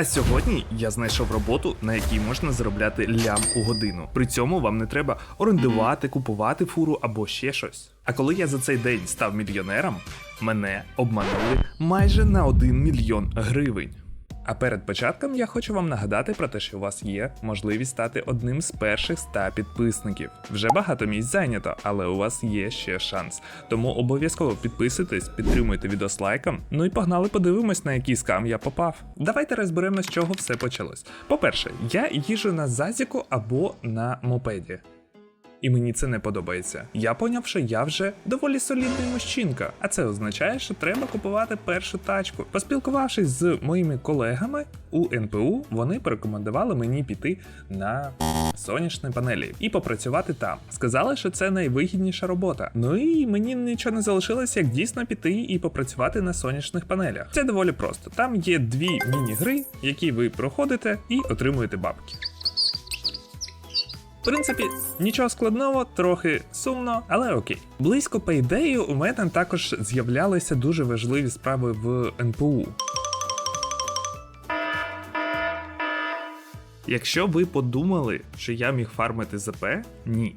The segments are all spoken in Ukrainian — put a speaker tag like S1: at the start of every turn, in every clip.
S1: А сьогодні я знайшов роботу, на якій можна заробляти лям у годину. При цьому вам не треба орендувати, купувати фуру або ще щось. А коли я за цей день став мільйонером, мене обманули майже на 1 мільйон гривень. А перед початком я хочу вам нагадати про те, що у вас є можливість стати одним з перших 100 підписників. Вже багато місць зайнято, але у вас є ще шанс. Тому обов'язково підписуйтесь, підтримуйте відос лайком. Ну і погнали подивимось, на який скам я попав. Давайте розберемо, з чого все почалось. По-перше, я їжу на зазіку або на мопеді. І мені це не подобається. Я поняв, що я вже доволі солідний мужчинка, а це означає, що треба купувати першу тачку. Поспілкувавшись з моїми колегами у НПУ, вони порекомендували мені піти на сонячні панелі і попрацювати там. Сказали, що це найвигідніша робота. Ну і мені нічого не залишилось, як дійсно піти і попрацювати на сонячних панелях. Це доволі просто. Там є дві міні-гри, які ви проходите і отримуєте бабки. Принципі, нічого складного, трохи сумно, але окей. Близько по ідеї у мене також з'являлися дуже важливі справи в НПУ. Якщо ви подумали, що я міг фармити ЗП, ні.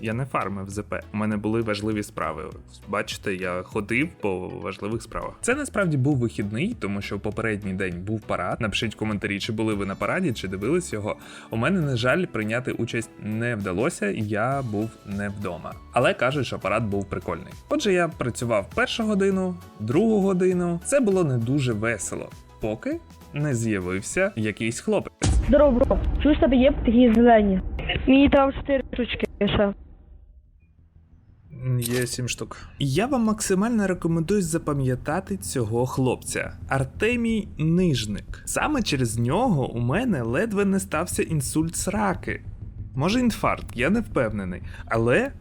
S1: Я не фармив ЗП. У мене були важливі справи. Бачите, я ходив по важливих справах. Це насправді був вихідний, тому що в попередній день був парад. Напишіть коментарі, чи були ви на параді, чи дивились його. У мене, на жаль, прийняти участь не вдалося, я був не вдома. Але кажуть, що парад був прикольний. Отже, я працював першу годину, другу годину. Це було не дуже весело, поки не з'явився якийсь хлопець.
S2: Здорово, бро. Чуєш, тебе є такі зелені? Мені там чотири штучки ще.
S1: Є сім штук. Я вам максимально рекомендую запам'ятати цього хлопця Артемій Нижник. Саме через нього у мене ледве не стався інсульт сраки. Може інфаркт, я не впевнений. Але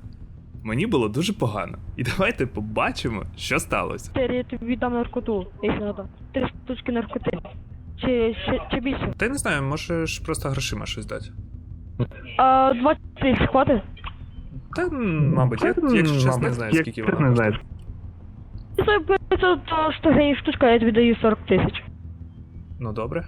S1: мені було дуже погано. І давайте побачимо, що сталося.
S2: Чотири я тобі віддам наркоту, якщо треба. Три штучки наркоти. Чи, чи, чи більше?
S1: Та я не знаю, можеш просто грошима щось дати.
S2: А, 20 тисяч хватить?
S1: Та, м, мабуть, я, якщо чесно, не знаю, скільки вона.
S3: не знаю.
S2: 500 100 гривень штучка, я тобі даю 40 тисяч.
S1: Ну добре.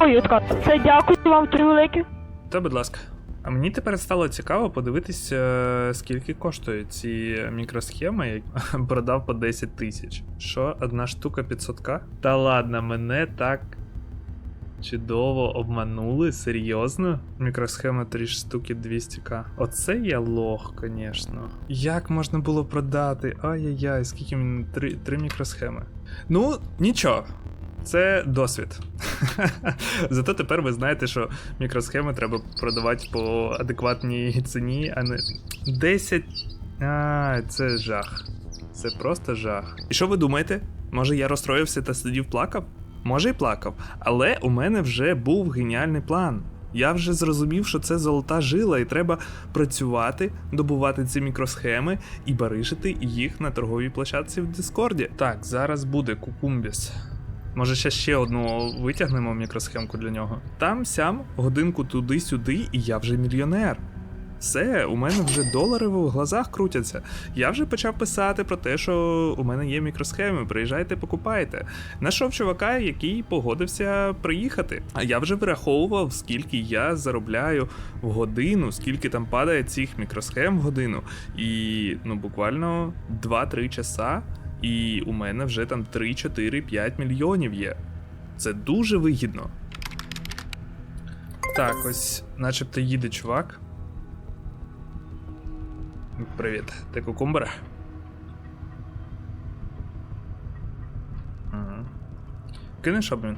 S2: Ой, откат. Це дякую вам, три велике.
S1: Та, будь ласка. А мені тепер стало цікаво подивитись, е, скільки коштують ці мікросхеми, які продав по 10 тисяч. Що, одна штука 500к? Та ладно, мене так чудово обманули, серйозно? Мікросхема 3 штуки 200к. Оце я лох, звісно. Як можна було продати? Ай-яй-яй, скільки мені три, три мікросхеми. Ну, нічого. Це досвід. Зато тепер ви знаєте, що мікросхеми треба продавати по адекватній ціні, а не 10. А, це жах. Це просто жах. І що ви думаєте? Може я розстроївся та сидів плакав? Може й плакав, але у мене вже був геніальний план. Я вже зрозумів, що це золота жила, і треба працювати, добувати ці мікросхеми і барижити їх на торговій площадці в Дискорді. Так, зараз буде кукумбіс. Може, ще ще одну витягнемо мікросхемку для нього. Там сям, годинку туди-сюди, і я вже мільйонер. Все, у мене вже долари в глазах крутяться. Я вже почав писати про те, що у мене є мікросхеми. Приїжджайте, покупайте. Нашов чувака, який погодився приїхати. А я вже вираховував, скільки я заробляю в годину, скільки там падає цих мікросхем в годину. І ну буквально 2-3 часа. І у мене вже там 3, 4, 5 мільйонів є. Це дуже вигідно. Так, ось, начебто їде чувак. Привіт, ти кукумбер? Угу. Кинеш обмін?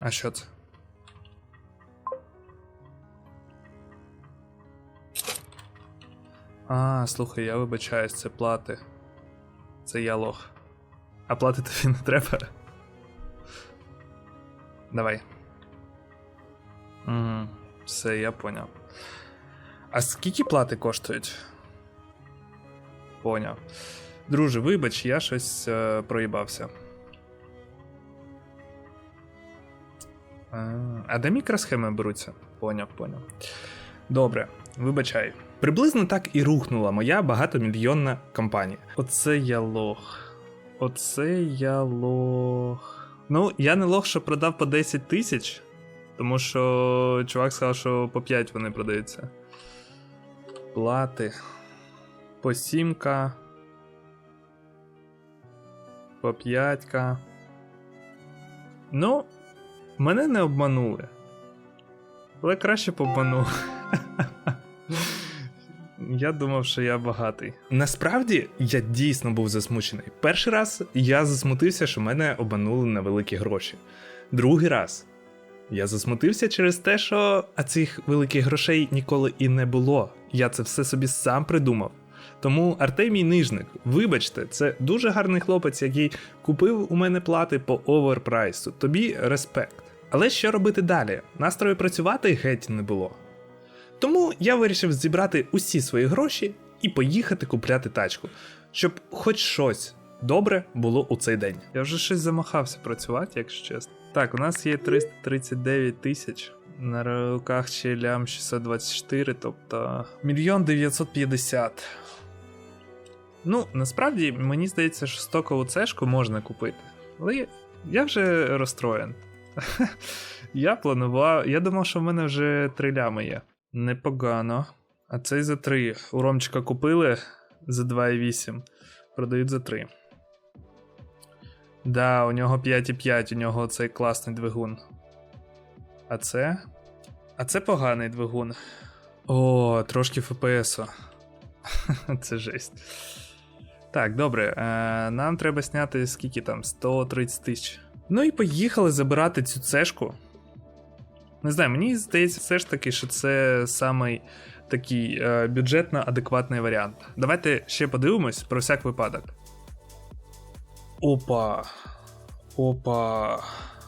S1: А що це? А, слухай, я вибачаюсь, це плати. Це я лох. А плати тобі не треба. Давай. Угу. Все, я поняв. А скільки плати коштують? Поняв. Друже, вибач, я щось е, проїбався. А, де мікросхеми беруться? Поняв, поняв. Добре, вибачай. Приблизно так і рухнула моя багатомільйонна компанія. Оце я лох. Оце я лох. Ну, я не лох, що продав по 10 тисяч, тому що чувак сказав, що по 5 вони продаються. Плати. По 7к. По 5к. Ну, мене не обманули. Але краще б обманули. Я думав, що я багатий. Насправді я дійсно був засмучений. Перший раз я засмутився, що мене обманули на великі гроші. Другий раз я засмутився через те, що а цих великих грошей ніколи і не було. Я це все собі сам придумав. Тому Артемій Нижник, вибачте, це дуже гарний хлопець, який купив у мене плати по оверпрайсу. Тобі респект. Але що робити далі? Настрою працювати геть не було. Тому я вирішив зібрати усі свої гроші і поїхати купляти тачку, щоб хоч щось добре було у цей день. Я вже щось замахався працювати, якщо чесно. Так, у нас є 339 тисяч. На руках ще лям 624, тобто мільйон 950. Ну, насправді, мені здається, що стокову цешку можна купити. Але я, вже розстроєн. я планував. Я думав, що в мене вже 3 лями є. Непогано. А цей за 3. У Ромчика купили за 2,8. Продають за 3. Да, у нього 5,5, у нього цей класний двигун. А це? А це поганий двигун. О, трошки ФПСу. Це жесть. Так, добре. Е, нам треба зняти скільки там? 130 тисяч. Ну і поїхали забирати цю цешку. Не знаю, мені здається, все ж таки, що це самий такий е, бюджетно адекватний варіант. Давайте ще подивимось про всяк випадок. Опа. Опа.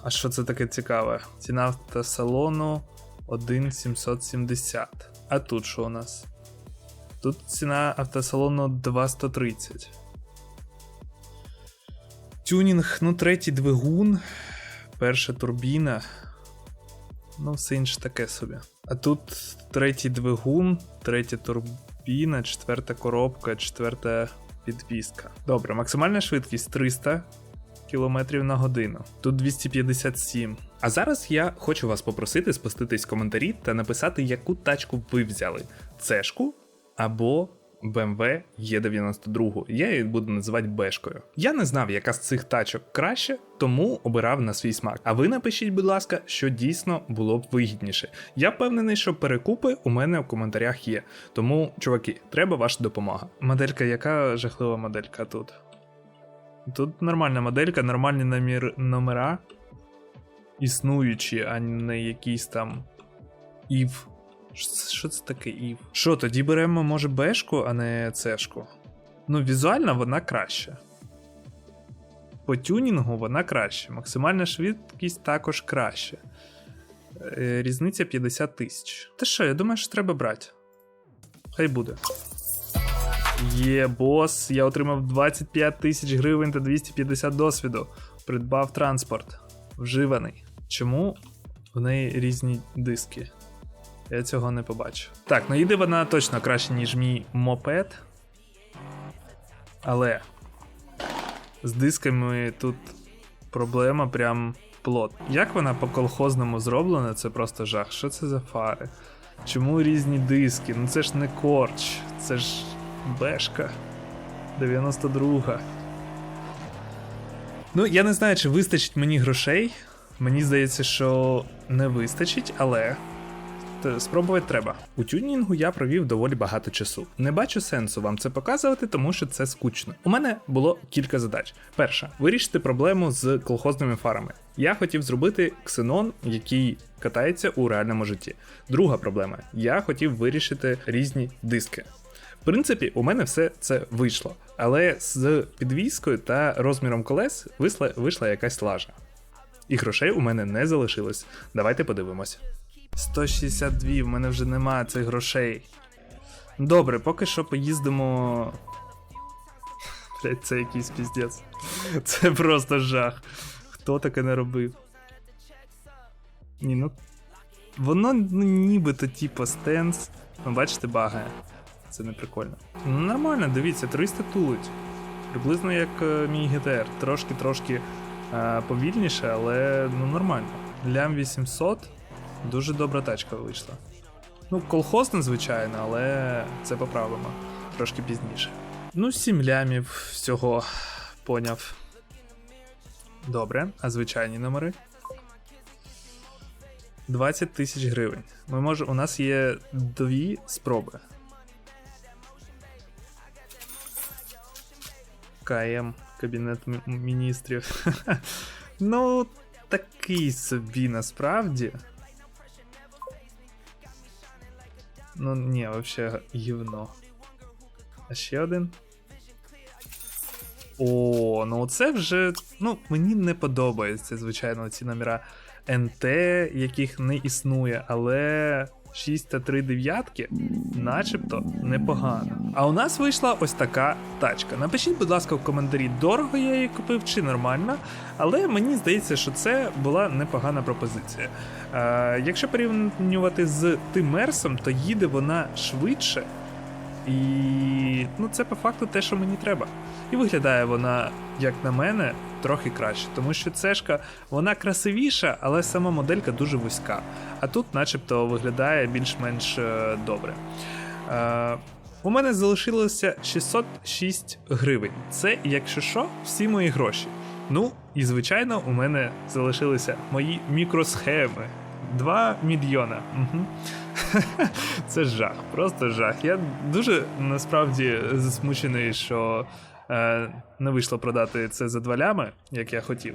S1: А що це таке цікаве? Ціна автосалону 1,770. А тут що у нас? Тут ціна автосалону 2,130. Тюнінг, ну, третій двигун, перша турбіна. Ну, все інше таке собі. А тут третій двигун, третя турбіна, четверта коробка, четверта підвіска. Добре, максимальна швидкість 300 км на годину. Тут 257. А зараз я хочу вас попросити спуститись в коментарі та написати, яку тачку ви взяли: цешку або BMW E92. Я її буду називати Бешкою. Я не знав, яка з цих тачок краще, тому обирав на свій смак. А ви напишіть, будь ласка, що дійсно було б вигідніше. Я впевнений, що перекупи у мене в коментарях є. Тому, чуваки, треба ваша допомога. Моделька, яка жахлива моделька тут? Тут нормальна моделька, нормальні номер... номера. Існуючі, а не якісь там ів. Що це, таке ів? Що, тоді беремо, може, бешку, а не цешку? Ну, візуально вона краща. По тюнінгу вона краще. Максимальна швидкість також краще. Різниця 50 тисяч. Та що, я думаю, що треба брати. Хай буде. Є, бос, я отримав 25 тисяч гривень та 250 досвіду. Придбав транспорт. Вживаний. Чому в неї різні диски? Я цього не побачив. Так, ну їде вона точно краще, ніж мій мопед. Але з дисками тут проблема прям плот. Як вона по колхозному зроблена, це просто жах. Що це за фари? Чому різні диски? Ну це ж не корч, це ж бешка. 92. Ну, я не знаю, чи вистачить мені грошей. Мені здається, що не вистачить, але спробувати треба. У тюнінгу я провів доволі багато часу. Не бачу сенсу вам це показувати, тому що це скучно. У мене було кілька задач. Перша вирішити проблему з колхозними фарами. Я хотів зробити ксенон, який катається у реальному житті. Друга проблема я хотів вирішити різні диски. В принципі, у мене все це вийшло, але з підвіскою та розміром колес вийшла, вийшла якась лажа. І грошей у мене не залишилось. Давайте подивимось. 162, в мене вже немає цих грошей. Добре, поки що поїздимо. Блять, це якийсь піздець. Це просто жах. Хто таке не робив? Ні, ну. Воно ну, нібито типу стенс. Ну, бачите, багає. Це не прикольно. Ну, нормально, дивіться, 300 тулить. Приблизно як е, мій GTR. Трошки-трошки е, повільніше, але ну нормально. Лям 800 дуже добра тачка вийшла. Ну, колхозна, звичайно, але це поправимо трошки пізніше. Ну, 7 лямів всього поняв. Добре, а звичайні номери? 20 тисяч гривень. Ми може, у нас є дві спроби. КМ, Кабінет міністрів. ну, такий собі насправді. Ну, ні, вообще гівно. А ще один. О, ну це вже. Ну, мені не подобається, звичайно, ці номера НТ, яких не існує, але 6 та 3 дев'ятки, начебто, непогано. А у нас вийшла ось така тачка. Напишіть, будь ласка, в коментарі, дорого я її купив чи нормально. Але мені здається, що це була непогана пропозиція. Е, якщо порівнювати з тим мерсом, то їде вона швидше. І ну, це по факту те, що мені треба. І виглядає вона, як на мене, трохи краще, тому що цешка вона красивіша, але сама моделька дуже вузька. А тут, начебто, виглядає більш-менш е, добре. Е, у мене залишилося 606 гривень. Це, якщо що, всі мої гроші. Ну, і звичайно, у мене залишилися мої мікросхеми. 2 мільйона. Угу. Це жах, просто жах. Я дуже насправді засмучений, що е, не вийшло продати це за два лями, як я хотів.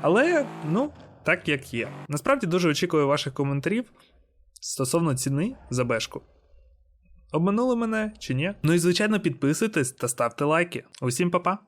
S1: Але, ну, так як є. Насправді дуже очікую ваших коментарів стосовно ціни за бешку. Обманули мене чи ні? Ну і звичайно підписуйтесь та ставте лайки. Усім па-па!